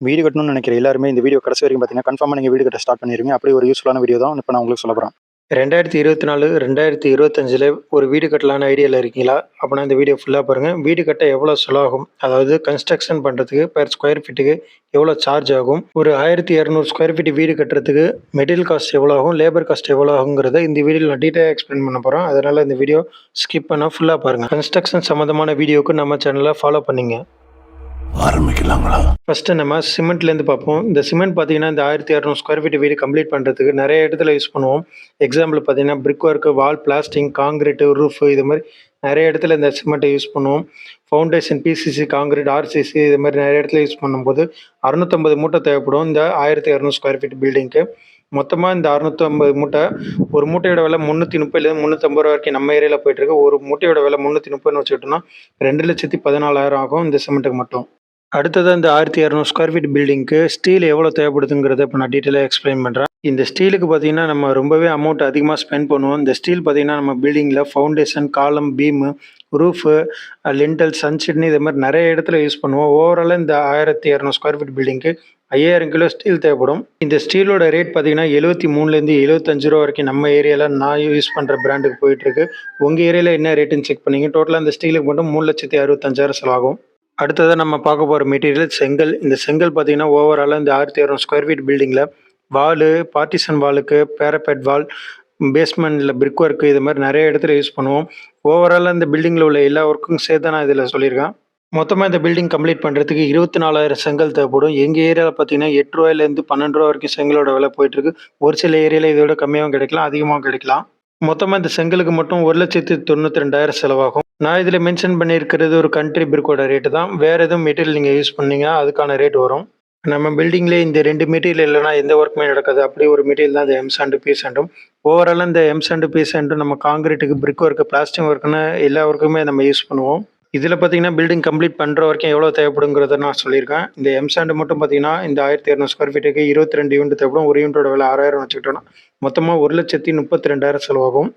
வீடு கட்டணும்னு நினைக்கிற எல்லாருமே இந்த வீடியோ கடைசி வரைக்கும் பார்த்தீங்கன்னா கன்ஃபார்மாக நீங்கள் வீடு கட்ட ஸ்டார்ட் பண்ணிருங்க அப்படி ஒரு யூஸ்ஃபுல்லான வீடியோ தான் இப்போ நான் உங்களுக்கு சொல்ல போகிறேன் ரெண்டாயிரத்தி இருபத்தி நாலு ரெண்டாயிரத்தி இருபத்தஞ்சில் ஒரு வீடு கட்டலான ஐடியாவில் இருக்கீங்களா? அப்படின்னா இந்த வீடியோ ஃபுல்லாக பாருங்கள் வீடு கட்ட எவ்வளோ செலவாகும்? அதாவது கன்ஸ்ட்ரக்ஷன் பண்ணுறதுக்கு பெர் ஸ்கொயர் ஃபீட்டுக்கு எவ்வளோ சார்ஜ் ஆகும்? ஒரு ஆயிரத்தி இரநூறு ஸ்கொயர் ஃபீட் வீடு கட்டுறதுக்கு மெட்டீரியல் காஸ்ட் எவ்வளோ ஆகும்? லேபர் காஸ்ட் எவ்வளோ ஆகுங்கிறத இந்த வீடியோவில் நான் டீட்டெயிலாக எக்ஸ்பிளைன் பண்ண போகிறோம் அதனால் இந்த வீடியோ ஸ்கிப் பண்ணால் ஃபுல்லாக பாருங்கள் கன்ஸ்ட்ரக்ஷன் சம்மந்தமான வீடியோவுக்கு நம்ம சேனலை ஃபாலோ பண்ணிங்க. ஆரம்பிக்கலாங்களா? ஃபஸ்ட்டு நம்ம சிமெண்ட்லேருந்து பார்ப்போம். இந்த சிமெண்ட் பார்த்தீங்கன்னா இந்த ஆயிரத்தி இரநூறு ஸ்கொயர் ஃபீட் வீடு கம்ப்ளீட் பண்ணுறதுக்கு நிறைய இடத்துல யூஸ் பண்ணுவோம். எக்ஸாம்பிள் பார்த்தீங்கன்னா brick work wall plastering concrete roof இது மாதிரி நிறைய இடத்துல இந்த சிமெண்ட்டை யூஸ் பண்ணுவோம். ஃபவுண்டேஷன் பிசிசி காங்கிரீட் ஆர்சிசி இது மாதிரி நிறைய இடத்துல யூஸ் பண்ணும்போது அறுநூத்தம்பது மூட்டை தேவைப்படும் இந்த ஆயிரத்தி இரநூறு ஸ்கொயர் ஃபீட் பில்டிங்க்கு மொத்தமாக இந்த அறுநூத்தம்பது மூட்டை ஒரு மூட்டையோட விலை முந்நூற்றி முப்பதுலேருந்து முந்நூற்றம்பது ரூபா வரைக்கும் நம்ம ஏரியாவில் போயிட்டுருக்கு ஒரு மூட்டையோட விலை முந்நூற்றி முப்பதுன்னு வச்சுக்கிட்டோம்னா ரெண்டு லட்சத்தி பதினாலாயிரம் ஆகும் இந்த சிமெண்ட்டுக்கு மட்டும். அடுத்தது இந்த ஆயிரத்தி இரநூறு ஸ்கொயர் ஃபீட் பில்டிங்க்கு ஸ்டீல் எவ்வளோ தேவைப்படுதுங்கிறத இப்போ நான் டீட்டெயிலாக எக்ஸ்பிளைன் பண்ணுறேன் இந்த ஸ்டீலுக்கு பார்த்தீங்கன்னா நம்ம ரொம்பவே அமௌண்ட் அதிகமாக ஸ்பெண்ட் பண்ணுவோம். இந்த ஸ்டீல் பார்த்தீங்கன்னா நம்ம பில்டிங்கில் ஃபவுண்டேஷன் காலம் பீமு ரூஃபு லிண்டல் சன்ஷிட்னு இது மாதிரி நிறைய இடத்துல யூஸ் பண்ணுவோம். ஓவராலாக இந்த ஆயிரத்தி இரநூறு ஸ்கொயர் ஃபீட் பில்டிங்க்கு ஐயாயிரம் கிலோ ஸ்டீல் தேவைப்படும். இந்த ஸ்டீலோட ரேட் பார்த்தீங்கன்னா எழுபத்தி மூணுலேருந்து எழுபத்தஞ்சு ரூபா வரைக்கும் நம்ம ஏரியாவில் நான் யூஸ் பண்ணுற பிராண்டுக்கு போயிட்டுருக்கு உங்கள் ஏரியாவில் என்ன ரேட்டுன்னு செக் பண்ணிங்க? டோட்டலாக இந்த ஸ்டீலுக்கு மட்டும் மூணு லட்சத்தி அறுபத்தஞ்சாயிரம் செலவாகும். அடுத்ததாக நம்ம பார்க்க போகிற மெட்டீரியல் செங்கல். இந்த செங்கல் பார்த்தீங்கன்னா ஓவராலாக இந்த ஆயிரத்தி இரநூறு ஸ்கொயர் ஃபீட் பில்டிங்கில் வாலு பார்ட்டிஷன் வாலுக்கு பேரபெட் வால் பேஸ்மெண்ட்டில் பிரிக் ஒர்க்கு இது மாதிரி நிறைய இடத்துல யூஸ் பண்ணுவோம். ஓவராலாக இந்த பில்டிங்கில் உள்ள எல்லா ஒர்க்கும் சேர்த்து நான் இதில் சொல்லியிருக்கேன். மொத்தமாக இந்த பில்டிங் கம்ப்ளீட் பண்ணுறதுக்கு இருபத்தி நாலாயிரம் செங்கல் தேவைப்படும். எங்கள் ஏரியாவில் பார்த்தீங்கன்னா எட்டு ரூபாயிலேருந்து பன்னெண்டு ரூபா வரைக்கும் செங்கலோட விலை போயிட்டுருக்கு ஒரு சில ஏரியாவில் இதோட கம்மியாகவும் கிடைக்கலாம் அதிகமாகவும் கிடைக்கலாம். மொத்தமாக இந்த செங்கலுக்கு மட்டும் ஒரு லட்சத்தி தொண்ணூற்றி ரெண்டாயிரம் செலவாகும். நான் இதில் மென்ஷன் பண்ணியிருக்கிறது ஒரு கண்ட்ரி பிரிக்கோட ரேட்டு தான். வேறு எதுவும் மெட்டீரியல் நீங்கள் யூஸ் பண்ணீங்கன்னா அதுக்கான ரேட் வரும். நம்ம பில்டிங்லேயே இந்த ரெண்டு மெட்டீரியல் இல்லைனா எந்த ஒர்க்குமே நடக்காது. அப்படி ஒரு மெட்டீரியல் தான் இந்த எம்ஸ் அண்டு பீஸ் அண்டும் ஓவராலாக இந்த எம்ஸ் அண்டு பீஸ் அண்டும் நம்ம காங்கிரீட்டுக்கு பிரிக் ஒர்க்கு பிளாஸ்டிக் ஒர்க்குன்னு எல்லா ஒர்க்குமே நம்ம யூஸ் பண்ணுவோம். இதில் பார்த்தீங்கன்னா பில்டிங் கம்ப்ளீட் பண்ணுற வரைக்கும் எவ்வளோ தேவைப்படுங்கிறத நான் சொல்லியிருக்கேன். இந்த எம்சாண்டு மட்டும் பார்த்தீங்கன்னா இந்த ஆயிரத்தி இரநூறு ஸ்கொயர் ஃபீட்டுக்கு இருபத்தி ரெண்டு யூனிட் தேவைப்படும். ஒரு யூனிட்டோட விலை ஆறாயிரம் வச்சுக்கிட்டோன்னா மொத்தமாக ஒரு லட்சத்தி முப்பத்தி ரெண்டாயிரம் செலவாகும்.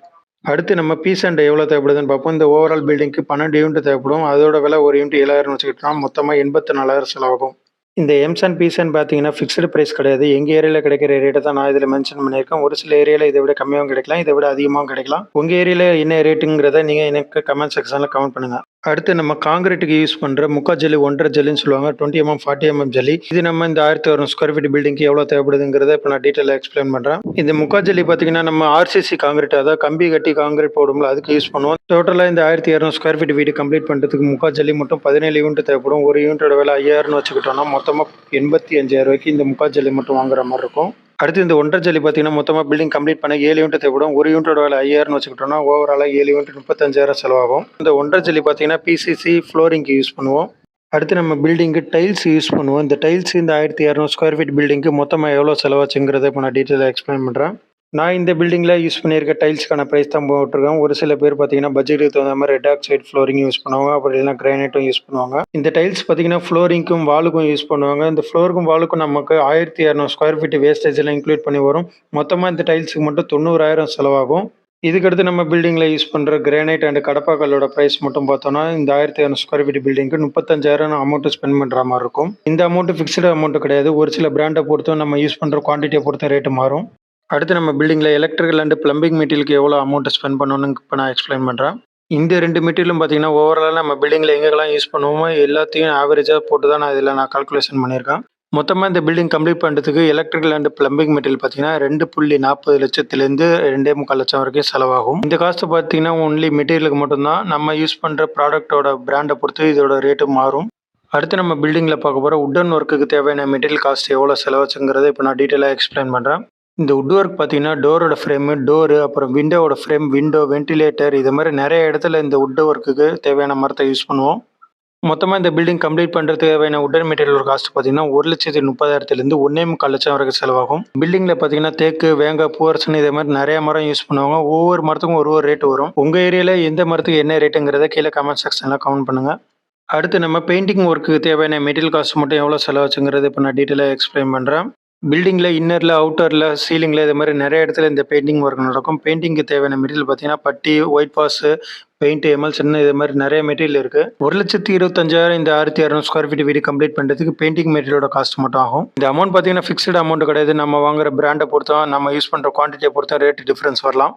அடுத்து நம்ம பீஸ் அண்ட் எவ்வளோ தேவைப்படுதுன்னு பார்ப்போம். இந்த ஓவரால் பில்டிங்க்கு பன்னெண்டு யூனிட் தேவைப்படும். அதோட விலை ஒரு யூனிட் ஏழாயிரம் வச்சுக்கிட்டோம்னா மொத்தமாக எண்பத்தி நாலாயிரம் செலவாகும். இந்த எம்ஸ் அண்ட் பீஸ் அண்ட் பார்த்தீங்கன்னா ஃபிக்ஸ்டு ப்ரைஸ் கிடையாது. எங்கள் ஏரியாவில் கிடைக்கிற ரேட்டை தான் நான் இதில் மென்ஷன் பண்ணியிருக்கேன். ஒரு சில ஏரியாவில் இதை விட கம்மியாகவும் கிடைக்கலாம். இதை விட அதிகமாகவும் கிடைக்கலாம். உங்கள் ஏரியாவில் என்ன ரேட்டுங்கிறத நீங்கள் எனக்கு கமெண்ட் செக்ஷனில் கமெண்ட் பண்ணுங்கள் அடுத்து நம்ம காங்கிரீட்டுக்கு யூஸ் பண்ணுற முக்கா ஜல்லி ஒன்றரை ஜல்லின்னு சொல்லுவாங்க. டுவெண்ட்டி எம்எம் ஃபார்ட்டி எம்எம் ஜல்லி. இது நம்ம இந்த ஆயிரத்தி ஒரு ஸ்கொயர் ஃபீட் பில்டிங்க்கு எவ்வளோ தேவைப்படுதுங்கிறத இப்போ நான் டீட்டெயிலாக எக்ஸ்பிளைன் பண்ணுறேன் இந்த முக்கா ஜல்லி பார்த்தீங்கன்னா நம்ம ஆர்சிசி காங்கிரீட் அதாவது கம்பி கட்டி காங்கிரீட் போடும்ல அதுக்கு யூஸ் பண்ணுவோம். டோட்டலாக இந்த ஆயிரத்தி இரநூறு ஸ்கொயர் ஃபீட் வீடு கம்ப்ளீட் பண்ணுறதுக்கு முக்கா ஜல்லி மட்டும் பதினேழு யூனிட் தேவைப்படும். ஒரு யூனிட்டோட விலை ஐயாயிரம்னு வச்சுக்கிட்டோம்னா மொத்தமாக எண்பத்தி அஞ்சாயிரம் ரூபாய்க்கு இந்த முக்கா ஜல்லி மட்டும் வாங்குற மாதிரி இருக்கும். அடுத்து இந்த ஒன்றரை ஜல்லி பார்த்தீங்கன்னா மொத்தமாக பில்டிங் கம்ப்ளீட் பண்ண ஏழு யூனிட் தேவைப்படும் ஒரு யூனிட்டோட வேலை ஐயாயிரம்னு வச்சுக்கிட்டோம்னா ஓவராலாக ஏழு யூனிட் முப்பத்தஞ்சாயிரம் செலவாகும். இந்த ஒன்றரை ஜல்லி பார்த்தீங்கன்னா பிசிசி ஃப்ளோரிங்க்கு யூஸ் பண்ணுவோம். அடுத்து நம்ம பில்டிங்கு டைல்ஸ் யூஸ் பண்ணுவோம். இந்த டைல்ஸ் இந்த ஆயிரத்தி இரநூறு ஸ்கொயர் ஃபீட் பில்டிங்க்கு மொத்தமாக எவ்வளோ செலவாச்சுங்கிறத இப்போ நான் டீட்டெயிலாக எக்ஸ்பிளைன் பண்ணுறேன் நான் இந்த பில்டிங்கில் யூஸ் பண்ணியிருக்க டைல்ஸ்க்கான ப்ரைஸ் தான் போட்டிருக்கேன். ஒரு சில பேர் பார்த்தீங்கன்னா பட்ஜெட்டுக்கு தகுந்த மாதிரி ரெட் ஆக்சைட் ஃப்ளோரிங் யூஸ் பண்ணுவாங்க. அப்படி இல்லைனா கிரானைட்டும் யூஸ் பண்ணுவாங்க. இந்த டைல்ஸ் பார்த்தீங்கன்னா ஃப்ளோரிங்க்கும் வாலுக்கும் யூஸ் பண்ணுவாங்க. இந்த ஃப்ளோருக்கும் வாலுக்கும் நமக்கு ஆயிரத்தி இரநூறு ஸ்கொயர் ஃபீட் வேஸ்டேஜில் இன்க்ளூட் பண்ணி வரும். மொத்தமாக இந்த டைல்ஸுக்கு மட்டும் தொண்ணூறாயிரம் செலவாகும். இதுக்கடுத்து நம்ம பில்டிங்கில் யூஸ் பண்ணுற கிரானைட் அண்ட் கடப்பாக்கல்லோட ப்ரைஸ் மட்டும் பார்த்தோன்னா இந்த ஆயிரத்தி இரநூறு ஸ்கொயர் ஃபீட் பில்டிங்க்கு முப்பத்தஞ்சாயிரம் அமௌண்ட் ஸ்பெண்ட் பண்ணுற மாதிரி இருக்கும். இந்த அமௌண்ட்டு ஃபிக்ஸ்டு அமௌண்ட் கிடையாது. ஒரு சில பிராண்டை பொறுத்தும் நம்ம யூஸ் பண்ணுற குவான்டிட்டியை பொறுத்த ரேட்டு மாறும். அடுத்து நம்ம பில்டிங்கில் எலக்ட்ரிக்கல் அண்ட் பிளம்பிங் மெட்டீரியலுக்கு எவ்வளோ அமௌண்ட் ஸ்பெண்ட் பண்ணணும்னு இப்போ நான் எக்ஸ்பிளைன் பண்ணுறேன் இந்த ரெண்டு மெட்டீரியலும் பார்த்தீங்கன்னா ஓவராலாக நம்ம பில்டிங்கில் எங்கெல்லாம் யூஸ் பண்ணுவோமோ எல்லாத்தையும் ஆவரேஜாக போட்டு தான் நான் இதில் நான் கால்குலேஷன் பண்ணியிருக்கேன். மொத்தமாக இந்த பில்டிங் கம்ப்ளீட் பண்ணுறதுக்கு எலக்ட்ரிக்கல் அண்ட் பிளம்பிங் மெட்டீரியல் பார்த்தீங்கன்னா ரெண்டு புள்ளி நாற்பது லட்சத்துலேருந்து ரெண்டே முக்கால் லட்சம் வரைக்கும் செலவாகும். இந்த காஸ்ட்டு பார்த்தீங்கன்னா ஒன்லி மெட்டீரியலுக்கு மட்டும்தான். நம்ம யூஸ் பண்ணுற ப்ராடக்ட்டோட பிராண்டை பொறுத்து இதோட ரேட்டு மாறும். அடுத்து நம்ம பில்டிங்கில் பார்க்க போகிற உட்டன் ஒர்க்குக்கு தேவையான மெட்டீரியல் காஸ்ட் எவ்வளோ செலவாச்சுங்கிறத இப்போ நான் டீட்டெயிலாக எக்ஸ்பிளைன் பண்ணுறேன் இந்த உட் ஒர்க் பார்த்தீங்கன்னா டோரோட ஃப்ரேமு டோரு அப்புறம் விண்டோவோட ஃப்ரேம் விண்டோ வென்டிலேட்டர் இது மாதிரி நிறைய இடத்துல இந்த உட் ஒர்க்குக்கு தேவையான மரத்தை யூஸ் பண்ணுவோம். மொத்தமாக இந்த பில்டிங் கம்ப்ளீட் பண்ணுறதுக்கு தேவையான உடன் மெட்டீரியல் காஸ்ட் பார்த்தீங்கன்னா ஒரு லட்சத்தி முப்பதாயிரத்துலேருந்து ஒன்றே முக்கால் லட்சம் வரைக்கும் செலவாகும். பில்டிங்கில் பார்த்தீங்கன்னா தேக்கு வேங்க பூவரசன் இதே மாதிரி நிறைய மரம் யூஸ் பண்ணுவாங்க. ஒவ்வொரு மரத்துக்கும் ஒரு ஒரு ரேட் வரும். உங்கள் ஏரியாவில் எந்த மரத்துக்கு என்ன ரேட்டுங்கிறத கீழே கமெண்ட் செக்ஷனில் கமெண்ட் பண்ணுங்கள் அடுத்து நம்ம பெயிண்டிங் ஒர்க்குக்கு தேவையான மெட்டீரியல் காஸ்ட் மட்டும் எவ்வளோ செலவாச்சுங்கிறது இப்போ நான் டீட்டெயிலாக எக்ஸ்பிளைன் பண்ணுறேன் பில்டிங்கில் இன்னரில் அவுட்டரில் சீலிங்கில் இது மாதிரி நிறைய இடத்துல இந்த பெயிண்டிங் ஒர்க் நடக்கும். பெயிண்டிங்க்கு தேவையான மெட்டீரியல் பார்த்தீங்கன்னா பட்டி ஒயிட் வாஷு பெயிண்ட் எமல்சன் இது மாதிரி நிறைய மெட்டீரியல் இருக்குது ஒரு லட்சத்தி இருபத்தஞ்சாயிரம் இந்த ஆயிரத்தி இரநூறு ஸ்கொயர் ஃபீட் வீடு கம்ப்ளீட் பண்ணுறதுக்கு பெயிண்டிங் மெட்டீரியலோட காஸ்ட் மட்டும் ஆகும். இந்த அமௌண்ட் பார்த்தீங்கன்னா ஃபிக்ஸ்டு அமௌண்ட் கிடையாது. நம்ம வாங்குற பிராண்டை பொறுத்தோம் நம்ம யூஸ் பண்ணுற குவான்டிட்டியை பொறுத்தா ரேட் டிஃப்ரென்ஸ் வரலாம்.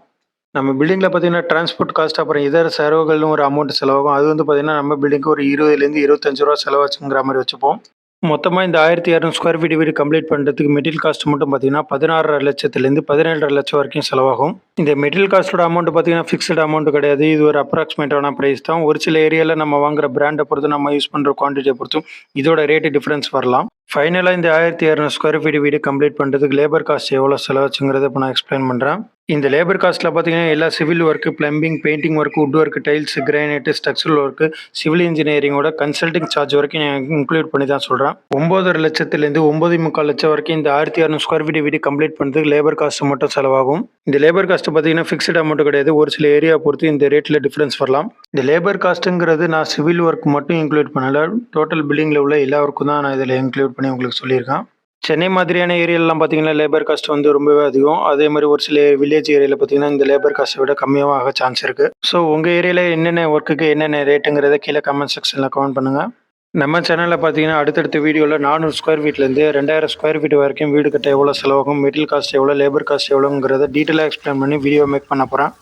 நம்ம பில்டிங்கில் பார்த்தீங்கன்னா டிரான்ஸ்போர்ட் காஸ்ட் அப்புறம் இதர செலவுகள்னு ஒரு அமௌண்ட் செலவாகும். அது வந்து பார்த்தீங்கன்னா நம்ம பில்டிங்க்கு ஒரு இருபதுலேருந்து இருபத்தஞ்சு ரூபா செலவாச்சுங்கிற மாதிரி வச்சுப்போம். மொத்தமாக இந்த ஆயிரத்தி இரநூறு ஸ்கொயர் ஃபீட் வீடு கம்ப்ளீட் பண்ணுறதுக்கு மெட்டீரியல் காஸ்ட் மட்டும் பார்த்தீங்கன்னா பதினாறரை லட்சத்துலேருந்து பதினேழரை லட்சம் வரைக்கும் செலவாகும். இந்த மெட்டீரியல் காஸ்ட்டோட அமௌண்ட் பார்த்தீங்கன்னா ஃபிக்ஸ்டு அமௌண்ட் கிடையாது. இது ஒரு அப்ராக்சிமேட்டான ப்ரைஸ் தான். ஒரு சில ஏரியாவில் நம்ம வாங்குற பிராண்டை பொறுத்து நம்ம யூஸ் பண்ணுற குவான்டிட்டியை பொறுத்தும் இதோட ரேட்டு டிஃப்ரென்ஸ் வரலாம். ஃபைனலாக இந்த ஆயிரத்தி இரநூறு ஸ்கொயர் ஃபீட் வீடு கம்ப்ளீட் பண்ணுறதுக்கு லேபர் காஸ்ட் எவ்வளோ செலவாச்சுங்கிறத இப்போ நான் எக்ஸ்பிளைன் பண்ணுறேன் இந்த லேபர் காஸ்ட்டில் பார்த்தீங்கன்னா எல்லா civil work plumbing painting work wood work tiles granite structural work civil இன்ஜினியரிங்கோட consulting charge வரைக்கும் நான் இன்க்ளூட் பண்ணி தான் சொல்கிறேன் ஒம்பதரை லட்சத்துலேருந்து ஒம்பது முக்கால் லட்சம் வரைக்கும் இந்த ஆயிரத்தி அறுநூறு ஸ்கொயர் ஃபீட் வீடு கம்ப்ளீட் பண்ணுறதுக்கு லேபர் காஸ்ட் மட்டும் செலவாகும். இந்த லேபர் காஸ்ட் பார்த்தீங்கன்னா ஃபிக்ஸ்ட் அமௌண்ட் கிடையாது. ஒரு சில ஏரியா பொறுத்து இந்த ரேட்டில் டிஃப்ரென்ஸ் வரலாம். இந்த லேபர் காஸ்ட்டுங்கிறது நான் சிவில் ஒர்க் மட்டும் இன்க்ளூட் பண்ணலை. டோட்டல் பில்டிங்கில் உள்ள எல்லா ஒர்க்கும் தான் நான் இதில் இன்க்ளூட் பண்ணி உங்களுக்கு சொல்லியிருக்கேன். சென்னை மாதிரியான ஏரியாலலாம் பார்த்தீங்கன்னா லேபர் காஸ்ட் வந்து ரொம்பவே அதிகம். அதே மாதிரி ஒரு சில வில்லேஜ் ஏரியாவில் பார்த்தீங்கன்னா இந்த லேபர் காஸ்ட்டை விட கம்மியாக சான்ஸ் இருக்குது ஸோ உங்கள் ஏரியாவில் என்னென்ன ஒர்க்குக்கு என்னென்ன ரேட்டுங்கிறத கீழே கமெண்ட் செக்ஷனில் கமெண்ட் பண்ணுங்கள் நம்ம சேனலில் பார்த்தீங்கன்னா அடுத்தடுத்த வீடியோவில் நானூறு ஸ்கொயர் ஃபீட்லேருந்து ரெண்டாயிரம் ஸ்கொயர் ஃபீட் வரைக்கும் வீடு கட்ட எவ்வளோ செலவாகும் மெட்டீரியல் காஸ்ட் எவ்வளோ லேபர் காஸ்ட் எவ்வளோங்கிறத டீட்டெயிலாக எக்ஸ்பிளைன் பண்ணி வீடியோ மேக் பண்ண போகிறேன்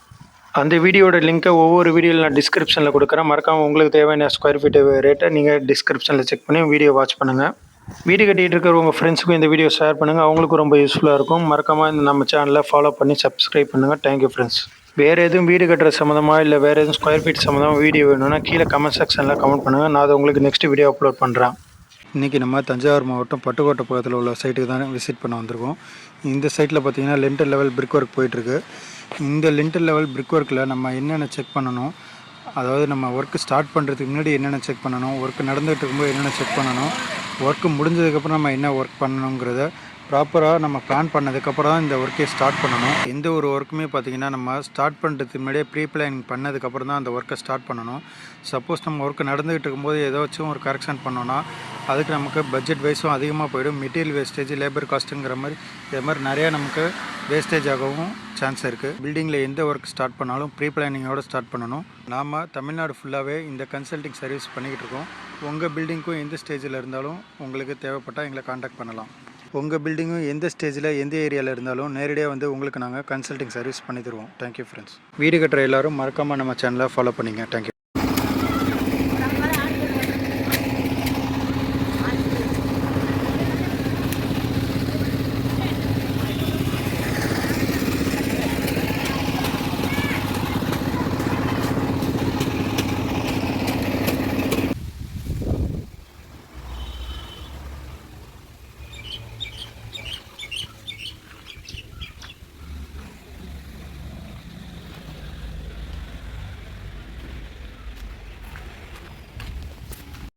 அந்த வீடியோட லிங்க்கை ஒவ்வொரு வீடியோவில் நான் டிஸ்கிரிப்ஷனில் கொடுக்குறேன். மறக்காமல் உங்களுக்கு தேவையான ஸ்கொயர் ஃபீட் ரேட்டை நீங்கள் டிஸ்கிரிப்ஷனில் செக் பண்ணி வீடியோ வாட்ச் பண்ணுங்கள் வீடு கட்டிகிட்டு இருக்கிற உங்கள் ஃப்ரெண்ட்ஸுக்கும் இந்த வீடியோ ஷேர் பண்ணுங்கள் அவங்களுக்கும் ரொம்ப யூஸ்ஃபுல்லாக இருக்கும். மறக்காமல் இந்த நம்ம சேனலை ஃபாலோ பண்ணி சப்ஸ்கிரைப் பண்ணுங்கள் தேங்க்யூ ஃப்ரெண்ட்ஸ் வேறு எதுவும் வீடு கட்டுற சம்மந்தமாக இல்லை வேறு எதுவும் ஸ்கொயர் ஃபீட் சம்மந்தமாக வீடியோ வேணும்னா கீழே கமெண்ட் செக்ஷனில் கமெண்ட் பண்ணுங்கள் நான் அதை உங்களுக்கு நெக்ஸ்ட் வீடியோ அப்லோட் பண்ணுறேன் இன்றைக்கி நம்ம தஞ்சாவூர் மாவட்டம் பட்டுக்கோட்டை பக்கத்தில் உள்ள சைட்டுக்கு தான் விசிட் பண்ண வந்திருக்கோம். இந்த சைட்டில் பார்த்தீங்கன்னா லென்டர் லெவல் பிரிக் ஒர்க் போயிட்டுருக்கு. இந்த லென்டர் லெவல் பிரிக் ஒர்க்கில் நம்ம என்னென்ன செக் பண்ணணும்? அதாவது நம்ம ஒர்க்கு ஸ்டார்ட் பண்ணுறதுக்கு முன்னாடி என்னென்ன செக் பண்ணணும்? ஒர்க்கு நடந்துகிட்டு இருக்கும்போது என்னென்ன செக் பண்ணணும்? ஒர்க்கு முடிஞ்சதுக்கப்புறம் நம்ம என்ன ஒர்க் பண்ணணுங்கிறத ப்ராப்பராக நம்ம பிளான் பண்ணதுக்கப்புறம் தான் இந்த ஒர்க்கை ஸ்டார்ட் பண்ணணும். எந்த ஒரு ஒர்க்குமே பார்த்திங்கன்னா நம்ம ஸ்டார்ட் பண்ணுறதுக்கு முன்னாடியே ப்ரீ பிளானிங் பண்ணதுக்கப்புறம் தான் அந்த ஒர்க்கை ஸ்டார்ட் பண்ணணும். சப்போஸ் நம்ம ஒர்க்கு நடந்துகிட்டு இருக்கும்போது ஏதாச்சும் ஒரு கரெக்ஷன் பண்ணோன்னா அதுக்கு நமக்கு பட்ஜெட் வைஸும் அதிகமாக போயிடும். மெட்டீரியல் வேஸ்டேஜ் லேபர் காஸ்ட்டுங்கிற மாதிரி இதே மாதிரி நிறையா நமக்கு வேஸ்டேஜ் ஆகவும் சான்ஸ் இருக்குது பில்டிங்கில் எந்த ஒர்க் ஸ்டார்ட் பண்ணாலும் ப்ரீ பிளானிங்கோடு ஸ்டார்ட் பண்ணணும். நாம் தமிழ்நாடு ஃபுல்லாகவே இந்த கன்சல்டிங் சர்வீஸ் பண்ணிக்கிட்டு இருக்கோம். உங்கள் பில்டிங்க்கும் எந்த ஸ்டேஜில் இருந்தாலும் உங்களுக்கு தேவைப்பட்டால் எங்களை காண்டாக்ட் பண்ணலாம். உங்கள் பில்டிங்கும் எந்த ஸ்டேஜில் எந்த ஏரியாவில் இருந்தாலும் நேரடியாக வந்து உங்களுக்கு நாங்கள் கன்சல்டிங் சர்வீஸ் பண்ணி தருவோம். தேங்க்யூ ஃப்ரெண்ட்ஸ் வீடு கட்டுற எல்லாரும் மறக்காமல் நம்ம சேனலை ஃபாலோ பண்ணிங்க. தேங்க்யூ